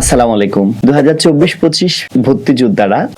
আসসালামু আলাইকুম দু হাজার চব্বিশ পঁচিশ ভর্তি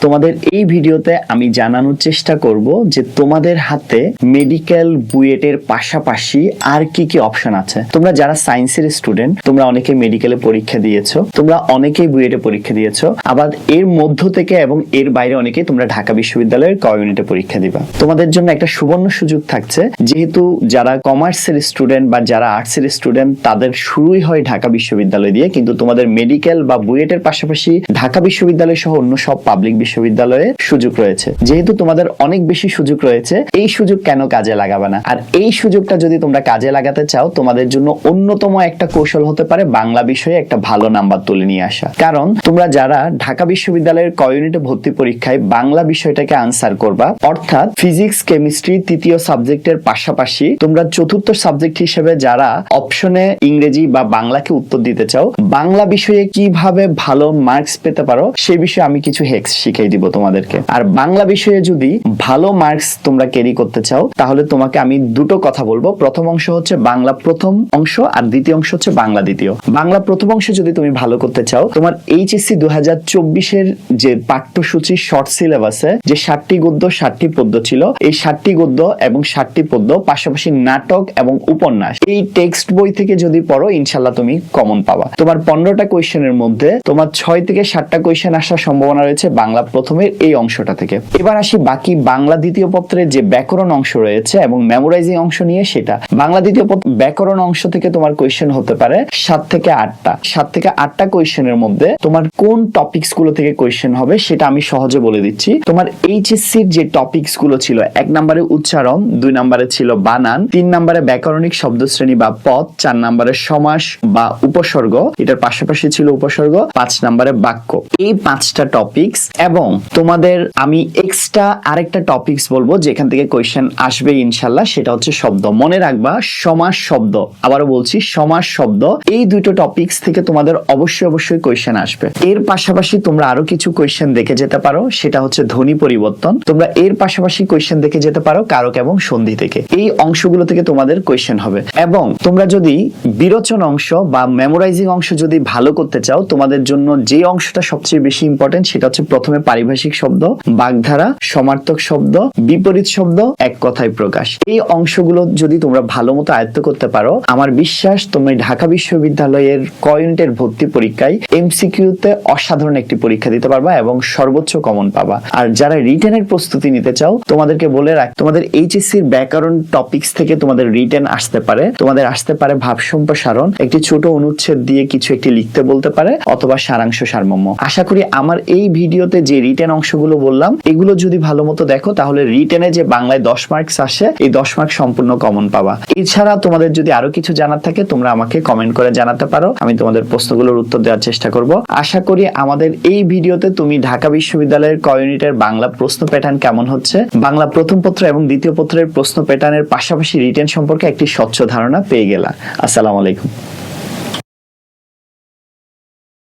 তোমাদের এই ভিডিওতে আমি জানানোর চেষ্টা করব যে তোমাদের হাতে মেডিকেল বুয়েটের পাশাপাশি আর কি কি অপশন আছে। তোমরা যারা সায়েন্সের স্টুডেন্ট তোমরা অনেকে মেডিকেলে পরীক্ষা দিয়েছ, তোমরা অনেকেই বুয়েটে পরীক্ষা দিয়েছ, আবার এর মধ্য থেকে এবং এর বাইরে অনেকেই তোমরা ঢাকা বিশ্ববিদ্যালয়ের ক ইউনিটে পরীক্ষা দিবা। তোমাদের জন্য একটা সুবর্ণ সুযোগ থাকছে, যেহেতু যারা কমার্সের স্টুডেন্ট বা যারা আর্টসের স্টুডেন্ট তাদের শুরুই হয় ঢাকা বিশ্ববিদ্যালয় দিয়ে, কিন্তু তোমাদের মেডিকেল বা বুয়েটের পাশাপাশি ঢাকা বিশ্ববিদ্যালয় সহ অন্য সব পাবলিক বিশ্ববিদ্যালয়ে সুযোগ রয়েছে। যেহেতু তোমাদের অনেক বেশি সুযোগ রয়েছে, এই সুযোগ কেন কাজে লাগাবে না? আর এই সুযোগটা যদি তোমরা কাজে লাগাতে চাও, তোমাদের জন্য অন্যতম একটা কৌশল হতে পারে বাংলা বিষয়ে একটা ভালো নাম্বার তুলে নিয়ে আসা। কারণ তোমরা যারা ঢাকা বিশ্ববিদ্যালয়ের ক ইউনিটে ভর্তি পরীক্ষায় বাংলা বিষয়টাকে আনসার করবা, অর্থাৎ ফিজিক্স কেমিস্ট্রি তৃতীয় সাবজেক্টের পাশাপাশি তোমরা চতুর্থ সাবজেক্ট হিসেবে যারা অপশনে ইংরেজি বা বাংলাকে উত্তর দিতে চাও, বাংলা বিষয়ে কীভাবে ভালো মার্কস পেতে পারো, সে বিষয়ে আমি কিছু হেক্স শিখিয়ে দিব তোমাদেরকে। আর বাংলা বিষয়ে যদি ভালো মার্কস তোমরা ক্যারি করতে চাও, তাহলে তোমাকে আমি দুটো কথা বলব। প্রথম অংশ হচ্ছে বাংলা প্রথম অংশ, আর দ্বিতীয় অংশ হচ্ছে বাংলা দ্বিতীয়। বাংলা প্রথম অংশে যদি তুমি ভালো করতে চাও, তোমার এইচএসসি দু হাজার চব্বিশের যে পাঠ্যসূচি শর্ট সিলেবাসে যে ষাটটি গদ্য, ষাটটি পদ্য ছিল, এই ষাটটি গদ্য এবং ষাটটি পদ্য, পাশাপাশি নাটক এবং উপন্যাস, এই টেক্সট বই থেকে যদি পড়ো ইনশাল্লাহ তুমি কমন পাবা। তোমার পনেরোটা কোয়েশ্চেনের মধ্যে তোমার ছয় থেকে সাতটা কোয়েশ্চেন আসার সম্ভাবনা রয়েছে বাংলা প্রথমের এই অংশটা থেকে। এবার আসি বাকি বাংলা দ্বিতীয় পত্রের যে ব্যাকরণ অংশ রয়েছে এবং মেমোরাইজিং অংশ নিয়ে সেটা। বাংলা দ্বিতীয় পত্র ব্যাকরণ অংশ থেকে তোমার কোয়েশ্চেন হতে পারে সাত থেকে আটটা। সাত থেকে আটটা কোয়েশ্চেনের মধ্যে তোমার কোন টপিকসগুলো থেকে কোয়েশ্চেন হবে সেটা আমি সহজে বলে দিচ্ছি। তোমার এইচএসসি যে টপিকসগুলো ছিল, এক নম্বরে উচ্চারণ, দুই নম্বরে ছিল বানান, তিন নম্বরে ব্যাকরণিক শব্দশ্রেণী বা পদ, চার নম্বরে সমাস বা উপসর্গ। এটার পাশাপাশি ছিল উপসর্গ, পাঁচ নম্বরে বাক্য। এই পাঁচটা টপিকস এবং তোমাদের আমি এক্সট্রা আরেকটা টপিকস বলব, যেখান থেকে কোয়েশ্চেন আসবে ইনশাল্লাহ, সেটা হচ্ছে শব্দ। মনে রাখবা, সমাস শব্দ। আবারও বলছি, সমাস শব্দ। এই দুটো টপিকস থেকে তোমাদের অবশ্যই অবশ্যই কোয়েশ্চেন আসবে। এর পাশাপাশি তোমরা আরও কিছু কোয়েশ্চেন দেখে যেতে পারো, সেটা হচ্ছে ধ্বনি পরিবর্তন। তোমরা এর পাশাপাশি কোয়েশ্চেন দেখে যেতে পারো, কারক এবং সন্ধি থেকে। এই অংশগুলো থেকে তোমাদের কোয়েশ্চেন হবে। এবং তোমরা যদি বিরোচন অংশ বা মেমোরাইজিং অংশ যদি ভালো করতে চাও তোমাদের জন্য যে অংশটা সবচেয়ে বেশি ইম্পর্টেন্ট সেটা হচ্ছে প্রথমে পারিভাষিক শব্দ, বাগধারা, সমার্থক শব্দ, বিপরীত শব্দ, এক কথায় প্রকাশ। এই অংশগুলো যদি তোমরা ভালো মতো আয়ত্ত করতে পারো, আমার বিশ্বাস তুমি ঢাকা বিশ্ববিদ্যালয়ের ক ইউনিটের ভর্তি পরীক্ষায় এমসিকিউতে অসাধারণ একটি পরীক্ষা দিতে পারবা এবং সর্বোচ্চ কমন পাবা। আর যারা রিটেনের প্রস্তুতি নিতে চাও, তোমাদেরকে বলে রাখ, তোমাদের এইচএসসির ব্যাকরণ টপিকস থেকে তোমাদের রিটেন আসতে পারে। তোমাদের আসতে পারে ভাব সম্প্রসারণ একটি ছোট অনুচ্ছেদ দিয়ে কিছু একটি লিখতে বলতে পারে। অথবা সারাংশ সারমর্ম। আশা করি আমার এই ভিডিওতে যে রিটেন অংশগুলো বললাম, এগুলো যদি ভালো মতো দেখো, তাহলে রিটেনে যে বাংলায় দশ মার্কস আসে, এই দশ মার্ক সম্পূর্ণ কমন পাবা। এছাড়া তোমাদের যদি আরও কিছু জানার থাকে, তোমরা আমাকে কমেন্ট করে জানাতে পারো, আমি তোমাদের প্রশ্নগুলোর উত্তর দেওয়ার চেষ্টা করব। আশা করি আমাদের এই ভিডিওতে তুমি ঢাকা বিশ্ববিদ্যালয়ের ক ইউনিটের বাংলা প্রশ্ন প্যাটার্ন কেমন হচ্ছে, বাংলা প্রথম পত্র এবং দ্বিতীয় পত্রের প্রশ্ন প্যাটার্নের পাশাপাশি রিটেন সম্পর্কে একটি স্বচ্ছ ধারণা পেয়ে গেলা। আসসালামু আলাইকুম।